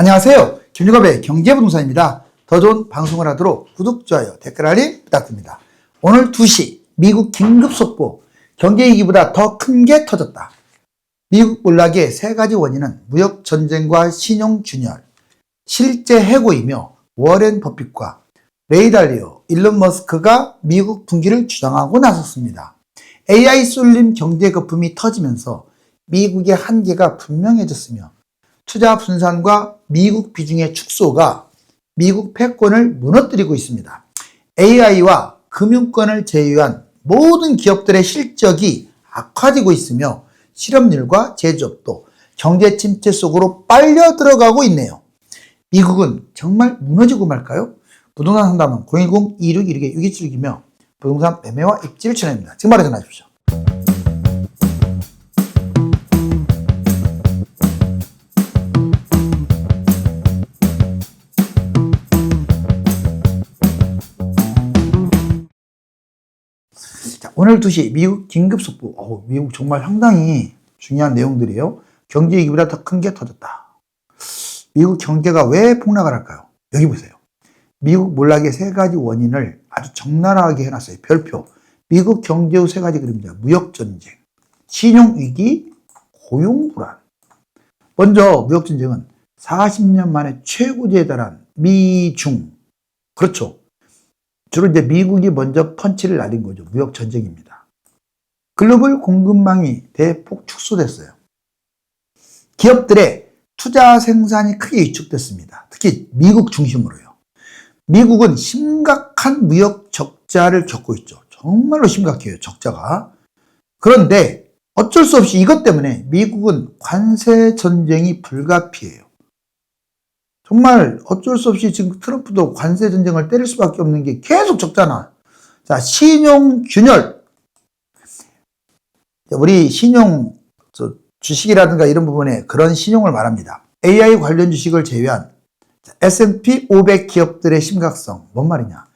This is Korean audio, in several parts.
안녕하세요. 김유갑의 경제부동산입니다. 더 좋은 방송을 하도록 구독, 좋아요, 댓글 알림 부탁드립니다. 오늘 2시 미국 긴급 속보 경제위기보다 더 큰 게 터졌다. 미국 몰락의 세 가지 원인은 무역 전쟁과 신용 균열, 실제 해고이며 워렌 버핏과 레이 달리오, 일론 머스크가 미국 분기를 주장하고 나섰습니다. AI 쏠림 경제 거품이 터지면서 미국의 한계가 분명해졌으며 투자 분산과 미국 비중의 축소가 미국 패권을 무너뜨리고 있습니다. AI와 금융권을 제외한 모든 기업들의 실적이 악화되고 있으며 실업률과 제조업도 경제 침체 속으로 빨려 들어가고 있네요. 미국은 정말 무너지고 말까요? 부동산 상담은 010-2616-6276이며 부동산 매매와 입지를 추천합니다. 지금 바로 전화 주십시오. 오늘 2시 미국 긴급 속보. 어우, 미국 정말 상당히 중요한 내용들이에요. 경제 위기보다 더 큰 게 터졌다. 미국 경제가 왜 폭락을 할까요? 여기 보세요. 미국 몰락의 세 가지 원인을 아주 적나라하게 해놨어요. 별표. 미국 경제의 세 가지 그림자. 무역전쟁, 신용위기, 고용불안. 먼저 무역전쟁은 40년 만에 최고조에 달한 미중. 그렇죠. 주로 이제 미국이 먼저 펀치를 날린 거죠. 무역 전쟁입니다. 글로벌 공급망이 대폭 축소됐어요. 기업들의 투자 생산이 크게 위축됐습니다. 특히 미국 중심으로요. 미국은 심각한 무역 적자를 겪고 있죠. 정말로 심각해요. 적자가. 그런데 어쩔 수 없이 이것 때문에 미국은 관세 전쟁이 불가피해요. 정말 어쩔 수 없이 지금 트럼프도 관세 전쟁을 때릴 수밖에 없는 게 계속 적잖아. 자, 신용 균열. 우리 신용 주식이라든가 이런 부분에 그런 신용을 말합니다. AI 관련 주식을 제외한 S&P 500 기업들의 심각성. 뭔 말이냐?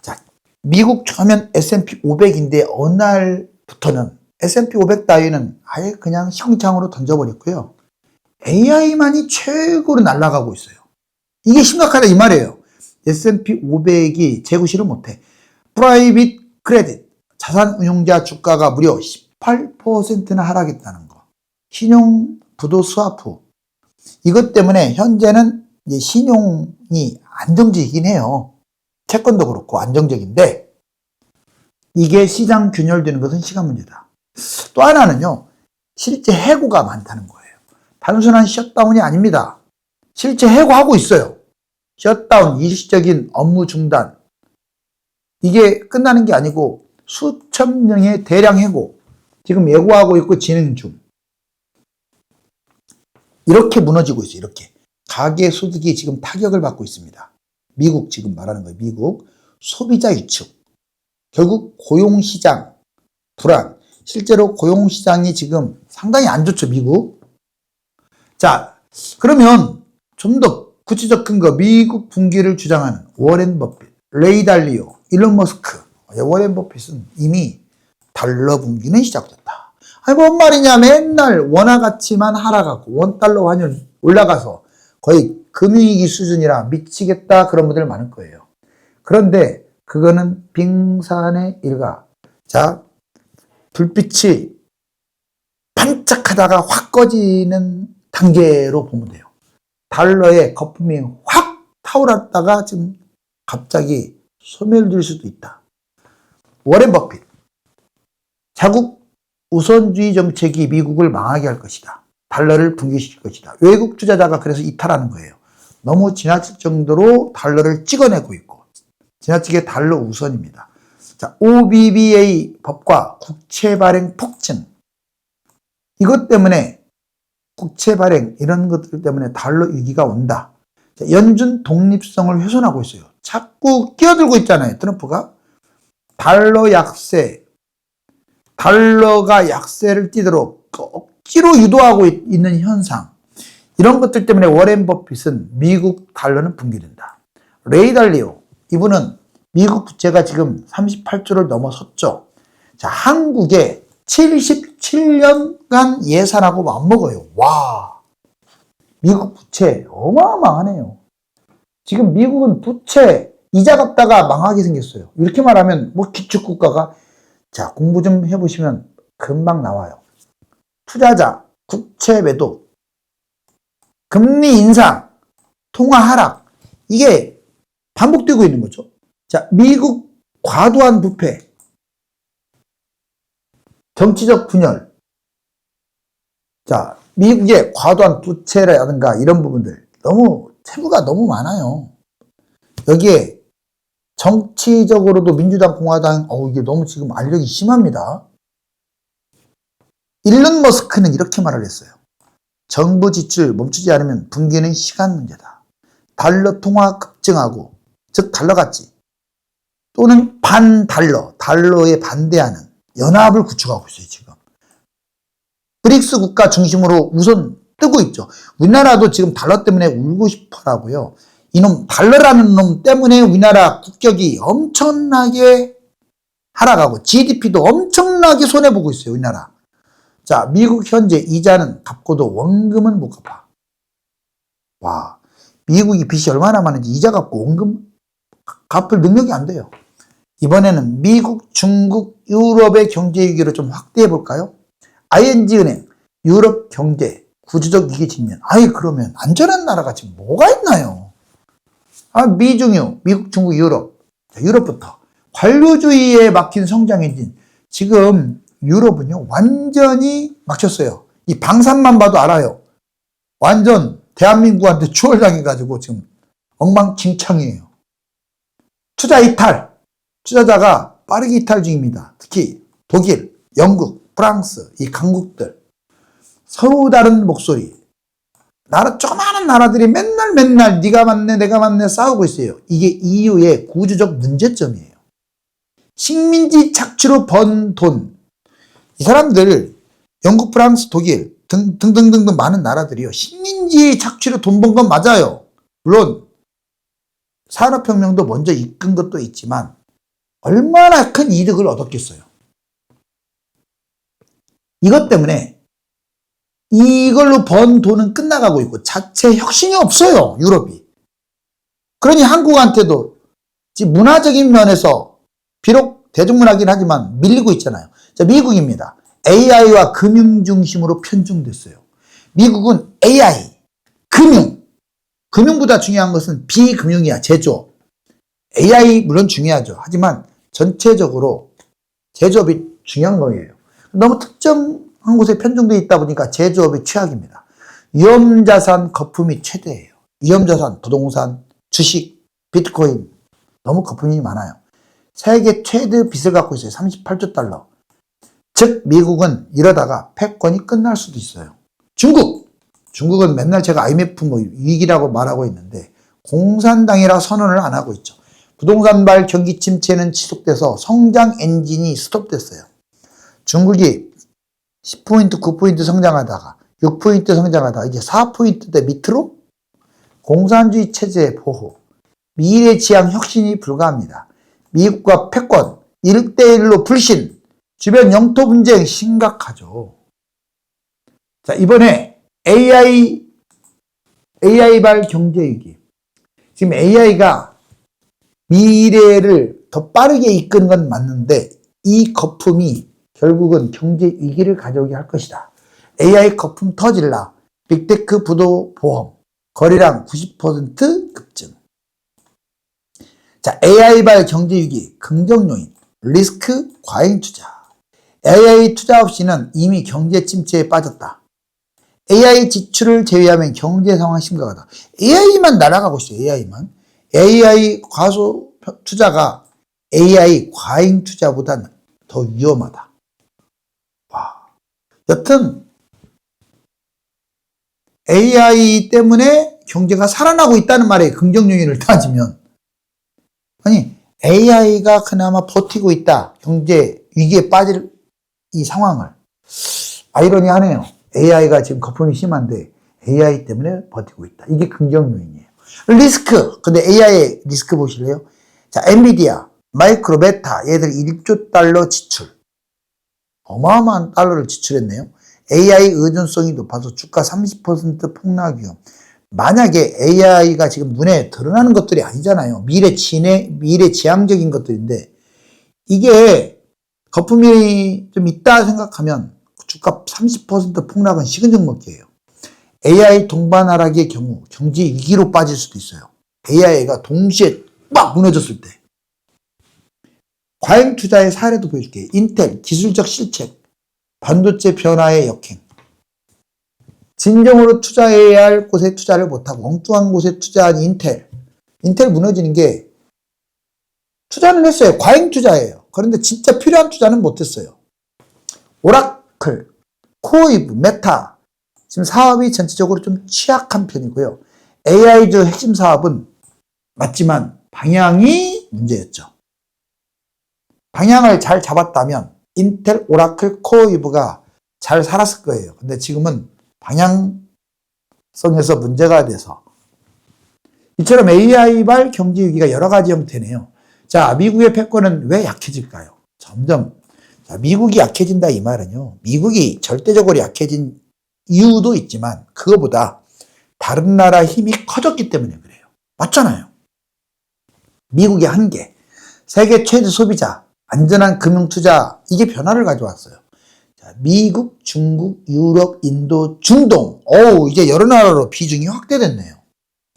자, 미국 처음엔 S&P 500인데 어느 날부터는 S&P 500 따위는 아예 그냥 형창으로 던져버렸고요. AI만이 최고로 날아가고 있어요. 이게 심각하다 이 말이에요. S&P 500이 재구시를 못해. 프라이빗 크레딧 자산 운용자 주가가 무려 18%나 하락했다는 거. 신용 부도 스와프 이것 때문에 현재는 신용이 안정적이긴 해요. 채권도 그렇고 안정적인데 이게 시장 균열되는 것은 시간 문제다. 또 하나는요. 실제 해고가 많다는 거예요. 단순한 셧다운이 아닙니다. 실제 해고하고 있어요. 셧다운, 일시적인 업무 중단. 이게 끝나는 게 아니고 수천 명의 대량 해고. 지금 예고하고 있고 진행 중. 이렇게 무너지고 있어요. 이렇게. 가계 소득이 지금 타격을 받고 있습니다. 미국 지금 말하는 거예요. 미국. 소비자 위축. 결국 고용시장 불안. 실제로 고용시장이 지금 상당히 안 좋죠. 미국. 자, 그러면 좀 더 구체적 근거, 미국 분기를 주장하는 워렌 버핏, 레이 달리오, 일론 머스크. 워렌 버핏은 이미 달러 분기는 시작됐다. 아니, 뭔 말이냐. 맨날 원화 가치만 하락하고 원달러 환율 올라가서 거의 금융위기 수준이라 미치겠다. 그런 분들 많을 거예요. 그런데 그거는 빙산의 일가. 자, 불빛이 반짝하다가 확 꺼지는 단계로 보면 돼요. 달러의 거품이 확 타올랐다가 지금 갑자기 소멸될 수도 있다. 워렌 버핏. 자국 우선주의 정책이 미국을 망하게 할 것이다. 달러를 붕괴시킬 것이다. 외국 투자자가 그래서 이탈하는 거예요. 너무 지나칠 정도로 달러를 찍어내고 있고 지나치게 달러 우선입니다. 자, OBBA 법과 국채 발행 폭증. 이것 때문에 국채 발행 이런 것들 때문에 달러 위기가 온다. 연준 독립성을 훼손하고 있어요. 자꾸 끼어들고 있잖아요. 트럼프가 달러 약세, 달러가 약세를 띠도록 억지로 유도하고 있는 현상. 이런 것들 때문에 워렌 버핏은 미국 달러는 붕괴된다. 레이달리오 이분은 미국 국채가 지금 38조를 넘어섰죠. 자, 한국의 70 7년간 예산하고 맞먹어요. 와, 미국 부채 어마어마하네요. 지금 미국은 부채 이자 갚다가 망하게 생겼어요. 이렇게 말하면 뭐 기축국가가 자 공부 좀 해보시면 금방 나와요. 투자자, 국채 매도, 금리 인상, 통화 하락 이게 반복되고 있는 거죠. 자 미국 과도한 부패, 정치적 분열, 자 미국의 과도한 부채라든가 이런 부분들 너무 세부가 너무 많아요. 여기에 정치적으로도 민주당, 공화당, 어 이게 너무 지금 알력이 심합니다. 일론 머스크는 이렇게 말을 했어요. 정부 지출 멈추지 않으면 붕괴는 시간 문제다. 달러 통화 급증하고, 즉 달러 가치 또는 반달러, 달러에 반대하는 연합을 구축하고 있어요, 지금. 브릭스 국가 중심으로 우선 뜨고 있죠. 우리나라도 지금 달러 때문에 울고 싶어라고요. 이놈 달러라는 놈 때문에 우리나라 국격이 엄청나게 하락하고 GDP도 엄청나게 손해보고 있어요. 우리나라. 자, 미국 현재 이자는 갚고도 원금은 못 갚아. 와, 미국이 빚이 얼마나 많은지 이자 갚고 원금 갚을 능력이 안 돼요. 이번에는 미국, 중국, 유럽의 경제 위기를 좀 확대해 볼까요? ING은행, 유럽 경제, 구조적 위기 직면. 아이, 그러면 안전한 나라가 지금 뭐가 있나요? 아, 미중유, 미국, 중국, 유럽. 자, 유럽부터. 관료주의에 막힌 성장 엔진. 지금 유럽은요, 완전히 막혔어요. 이 방산만 봐도 알아요. 완전 대한민국한테 추월당해가지고 지금 엉망진창이에요. 투자 이탈. 투자자가 빠르게 이탈 중입니다. 특히 독일, 영국, 프랑스, 이 강국들. 서로 다른 목소리. 나라 조그마한 나라들이 맨날 맨날 네가 맞네 내가 맞네 싸우고 있어요. 이게 EU의 구조적 문제점이에요. 식민지 착취로 번 돈. 이 사람들 영국, 프랑스, 독일 등, 등등등등 많은 나라들이요. 식민지 착취로 돈 번 건 맞아요. 물론 산업혁명도 먼저 이끈 것도 있지만 얼마나 큰 이득을 얻었겠어요. 이것 때문에 이걸로 번 돈은 끝나가고 있고 자체 혁신이 없어요. 유럽이. 그러니 한국한테도 문화적인 면에서 비록 대중문화긴 하지만 밀리고 있잖아요. 자, 미국입니다. AI와 금융 중심으로 편중됐어요. 미국은 AI, 금융. 금융보다 중요한 것은 비금융이야, 제조업. AI 물론 중요하죠. 하지만 전체적으로 제조업이 중요한 거예요. 너무 특정한 곳에 편중되어 있다 보니까 제조업이 최악입니다. 위험자산 거품이 최대예요. 위험자산, 부동산, 주식, 비트코인 너무 거품이 많아요. 세계 최대 빚을 갖고 있어요. 38조 달러. 즉 미국은 이러다가 패권이 끝날 수도 있어요. 중국! 중국은 맨날 제가 IMF 뭐 위기라고 말하고 있는데 공산당이라 선언을 안 하고 있죠. 부동산발 경기 침체는 지속돼서 성장 엔진이 스톱됐어요. 중국이 10포인트, 9포인트 성장하다가 6포인트 성장하다가 이제 4포인트대 밑으로 공산주의 체제의 보호, 미래 지향 혁신이 불가합니다. 미국과 패권, 1대1로 불신, 주변 영토 분쟁 심각하죠. 자, 이번에 AI, AI발 경제위기. 지금 AI가 미래를 더 빠르게 이끄는 건 맞는데 이 거품이 결국은 경제 위기를 가져오게 할 것이다. AI 거품 터질라. 빅테크 부도 보험. 거래량 90% 급증. 자, AI발 경제 위기 긍정 요인. 리스크 과잉 투자. AI 투자 없이는 이미 경제 침체에 빠졌다. AI 지출을 제외하면 경제 상황 심각하다. AI만 날아가고 있어요. AI만. AI 과소 투자가 AI 과잉 투자보다는 더 위험하다. 와. 여튼 AI 때문에 경제가 살아나고 있다는 말에 긍정 요인을 따지면 아니 AI가 그나마 버티고 있다. 경제 위기에 빠질 이 상황을 아이러니하네요. AI가 지금 거품이 심한데 AI 때문에 버티고 있다. 이게 긍정 요인이에요. 리스크. 근데 AI의 리스크 보실래요? 자, 엔비디아, 마이크로, 메타 얘들 1조 달러 지출. 어마어마한 달러를 지출했네요. AI 의존성이 높아서 주가 30% 폭락 위험. 만약에 AI가 지금 눈에 드러나는 것들이 아니잖아요. 미래 진해, 미래 지향적인 것들인데 이게 거품이 좀 있다 생각하면 주가 30% 폭락은 식은 죽 먹기예요. AI 동반 하락의 경우 경제 위기로 빠질 수도 있어요. AI가 동시에 막 무너졌을 때. 과잉 투자의 사례도 보여줄게요. 인텔 기술적 실책, 반도체 변화의 역행. 진정으로 투자해야 할 곳에 투자를 못하고 엉뚱한 곳에 투자한 인텔. 인텔 무너지는 게 투자는 했어요. 과잉 투자예요. 그런데 진짜 필요한 투자는 못했어요. 오라클, 코이브, 메타. 지금 사업이 전체적으로 좀 취약한 편이고요. AI주 핵심 사업은 맞지만 방향이 문제였죠. 방향을 잘 잡았다면 인텔, 오라클, 코이브가 잘 살았을 거예요. 근데 지금은 방향성에서 문제가 돼서 이처럼 AI발 경제 위기가 여러 가지 형태네요. 자, 미국의 패권은 왜 약해질까요? 점점 자, 미국이 약해진다 이 말은요. 미국이 절대적으로 약해진 이유도 있지만 그거보다 다른 나라 힘이 커졌기 때문에 그래요. 맞잖아요. 미국의 한계, 세계 최대 소비자, 안전한 금융 투자 이게 변화를 가져왔어요. 자, 미국, 중국, 유럽, 인도, 중동. 오, 이제 여러 나라로 비중이 확대됐네요.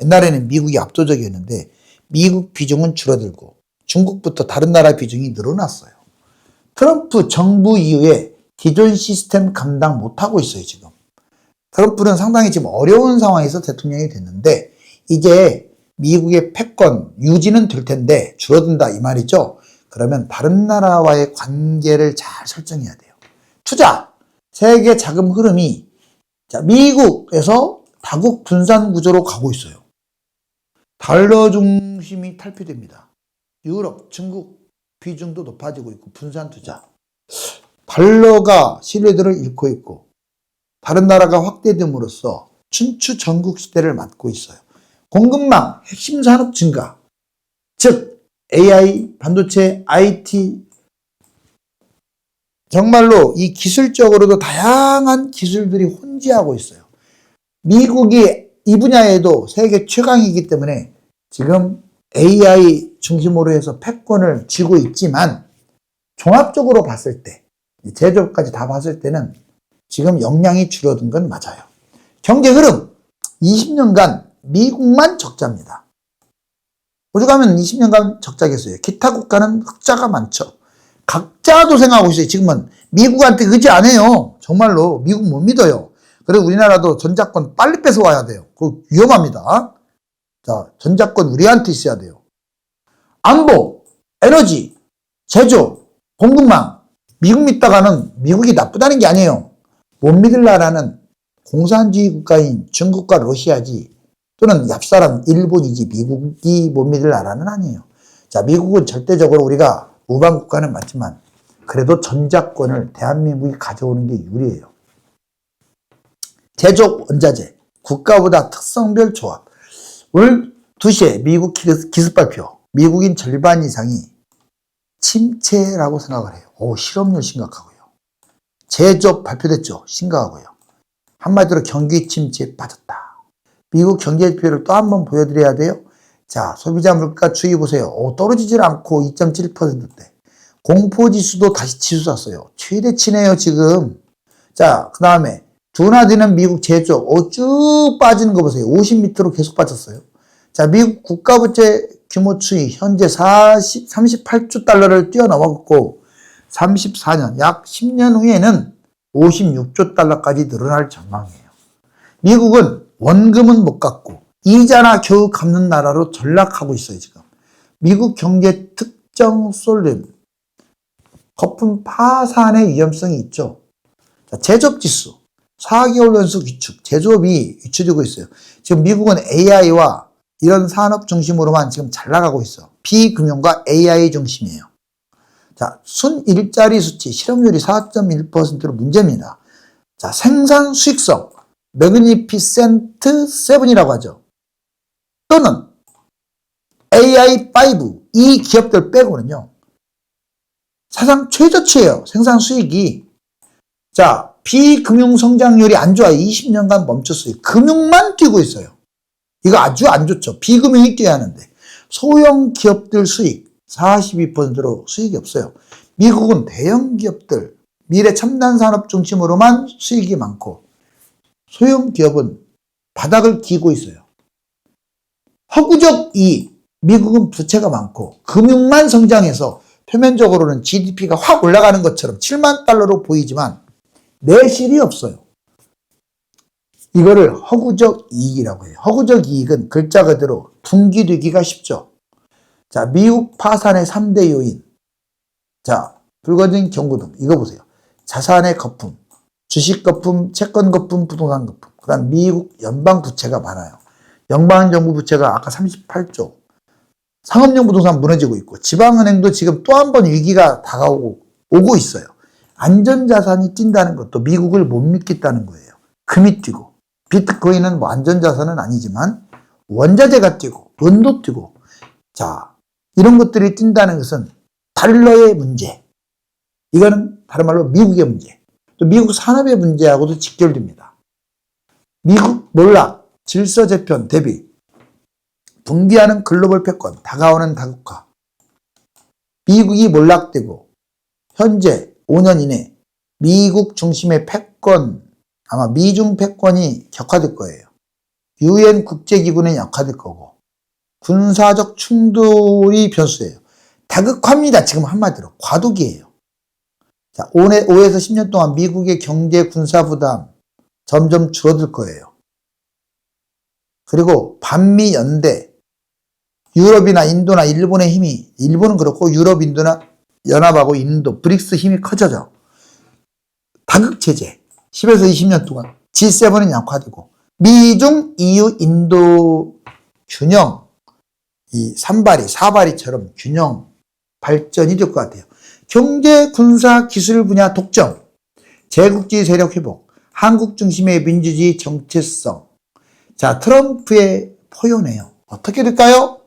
옛날에는 미국이 압도적이었는데 미국 비중은 줄어들고 중국부터 다른 나라 비중이 늘어났어요. 트럼프 정부 이후에 기존 시스템 감당 못하고 있어요, 지금. 트럼프는 상당히 지금 어려운 상황에서 대통령이 됐는데 이제 미국의 패권 유지는 될 텐데 줄어든다 이 말이죠. 그러면 다른 나라와의 관계를 잘 설정해야 돼요. 투자, 세계 자금 흐름이 자, 미국에서 다국 분산 구조로 가고 있어요. 달러 중심이 탈피됩니다. 유럽, 중국 비중도 높아지고 있고 분산 투자. 달러가 신뢰도를 잃고 있고 다른 나라가 확대됨으로써 춘추 전국 시대를 맞고 있어요. 공급망, 핵심 산업 증가, 즉 AI, 반도체, IT 정말로 이 기술적으로도 다양한 기술들이 혼재하고 있어요. 미국이 이 분야에도 세계 최강이기 때문에 지금 AI 중심으로 해서 패권을 쥐고 있지만 종합적으로 봤을 때 제조업까지 다 봤을 때는 지금 역량이 줄어든 건 맞아요. 경제 흐름 20년간 미국만 적자입니다. 오죽하면 20년간 적자겠어요. 기타 국가는 흑자가 많죠. 각자 도생하고 있어요. 지금은 미국한테 의지 안 해요. 정말로 미국 못 믿어요. 그래서 우리나라도 전자권 빨리 뺏어와야 돼요. 그거 위험합니다. 자, 전자권 우리한테 있어야 돼요. 안보, 에너지, 제조, 공급망. 미국 믿다가는 미국이 나쁘다는 게 아니에요. 못 믿을 나라는 공산주의 국가인 중국과 러시아지 또는 얍사람 일본이지 미국이 못 믿을 나라는 아니에요. 자, 미국은 절대적으로 우리가 우방 국가는 맞지만 그래도 전자권을 대한민국이 가져오는 게 유리해요. 제조 원자재, 국가보다 특성별 조합. 오늘 2시에 미국 기습 발표. 미국인 절반 이상이 침체라고 생각을 해요. 오, 실업률 심각하고요. 제조업 발표됐죠. 심각하고요. 한마디로 경기 침체에 빠졌다. 미국 경제 지표를 또 한 번 보여드려야 돼요. 자, 소비자 물가 추이 보세요. 오, 떨어지질 않고 2.7%대. 공포지수도 다시 치솟았어요. 최대치네요, 지금. 자, 그 다음에 둔화되는 미국 제조, 오, 쭉 빠지는 거 보세요. 50m로 계속 빠졌어요. 자, 미국 국가부채 규모 추이 현재 40, 38조 달러를 뛰어넘었고 34년, 약 10년 후에는 56조 달러까지 늘어날 전망이에요. 미국은 원금은 못 갚고 이자나 겨우 갚는 나라로 전락하고 있어요, 지금. 미국 경제 특정 쏠림, 거품 파산의 위험성이 있죠. 자, 제조업 지수, 4개월 연속 위축, 제조업이 위축되고 있어요. 지금 미국은 AI와 이런 산업 중심으로만 지금 잘 나가고 있어. 비금융과 AI 중심이에요. 자, 순 일자리 수치, 실업률이 4.1%로 문제입니다. 자, 생산 수익성, 매그니피센트 7이라고 하죠. 또는 AI5, 이 기업들 빼고는요. 사상 최저치예요. 생산 수익이. 자, 비금융 성장률이 안 좋아요. 20년간 멈췄어요. 금융만 뛰고 있어요. 이거 아주 안 좋죠. 비금융이 뛰어야 하는데. 소형 기업들 수익 42%로 수익이 없어요. 미국은 대형 기업들, 미래 첨단 산업 중심으로만 수익이 많고 소형 기업은 바닥을 기고 있어요. 허구적 이익, 미국은 부채가 많고 금융만 성장해서 표면적으로는 GDP가 확 올라가는 것처럼 7만 달러로 보이지만 내실이 없어요. 이거를 허구적 이익이라고 해요. 허구적 이익은 글자 그대로 둥기되기가 쉽죠. 자, 미국 파산의 3대 요인. 자, 불거진 경고 등 이거 보세요. 자산의 거품, 주식 거품, 채권 거품, 부동산 거품. 그 다음 미국 연방 부채가 많아요. 연방 정부 부채가 아까 38조. 상업용 부동산 무너지고 있고 지방은행도 지금 또 한 번 위기가 다가오고 오고 있어요. 안전자산이 뛴다는 것도 미국을 못 믿겠다는 거예요. 금이 뛰고 비트코인은 뭐 안전자산은 아니지만 원자재가 뛰고 원도 뛰고 자 이런 것들이 뛴다는 것은 달러의 문제 이거는 다른 말로 미국의 문제 또 미국 산업의 문제하고도 직결됩니다. 미국 몰락 질서 재편 대비 붕괴하는 글로벌 패권, 다가오는 다국화. 미국이 몰락되고 현재 5년 이내 미국 중심의 패권, 아마 미중 패권이 격화될 거예요. 유엔 국제기구는 약화될 거고 군사적 충돌이 변수예요. 다극화입니다. 지금 한마디로 과도기예요. 자, 5에서 10년 동안 미국의 경제 군사 부담 점점 줄어들 거예요. 그리고 반미 연대 유럽이나 인도나 일본의 힘이 일본은 그렇고 유럽, 인도나 연합하고 인도, 브릭스 힘이 커져져. 다극 체제 10에서 20년 동안 G7은 약화되고 미중, EU, 인도 균형 이 삼발이 사발이처럼 균형 발전이 될 것 같아요. 경제, 군사, 기술 분야 독점, 제국주의 세력 회복, 한국 중심의 민주주의 정체성. 자, 트럼프의 포효네요. 어떻게 될까요?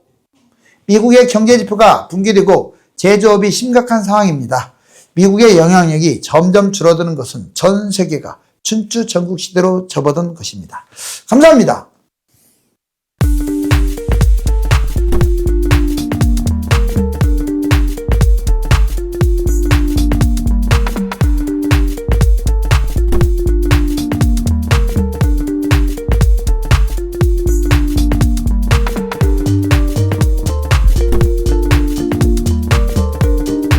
미국의 경제 지표가 붕괴되고 제조업이 심각한 상황입니다. 미국의 영향력이 점점 줄어드는 것은 전 세계가 춘추 전국 시대로 접어든 것입니다. 감사합니다.